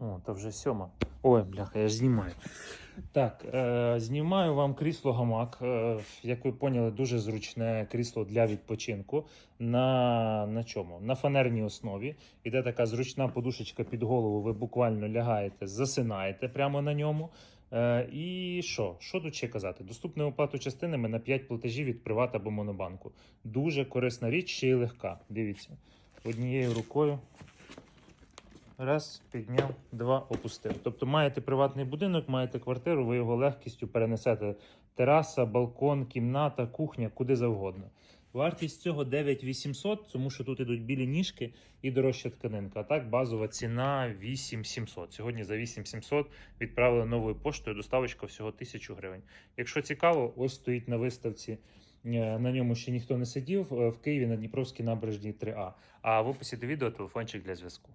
О, то вже сьома. Ой, бляха, я ж знімаю. Так, е, знімаю вам крісло гамак. Е, як ви поняли, дуже зручне крісло для відпочинку. На, на чому? На фанерній основі. Іде така зручна подушечка під голову. Ви буквально лягаєте, засинаєте прямо на ньому. Е, і що? Що тут ще казати? Доступне оплату частинами на 5 платежів від Приват або Монобанку. Дуже корисна річ, ще й легка. Дивіться, однією рукою. Раз, підняв, два, опустив. Тобто маєте приватний будинок, маєте квартиру, ви його легкістю перенесете тераса, балкон, кімната, кухня, куди завгодно. Вартість цього 9800, тому що тут ідуть білі ніжки і дорожча тканинка. А так базова ціна 8700. Сьогодні за 8700 відправили новою поштою. Доставочка всього 1000 гривень. Якщо цікаво, ось стоїть на виставці. е, На ньому ще ніхто не сидів е, в Києві на Дніпровській набережній 3А. А в описі до відео телефончик для зв'язку.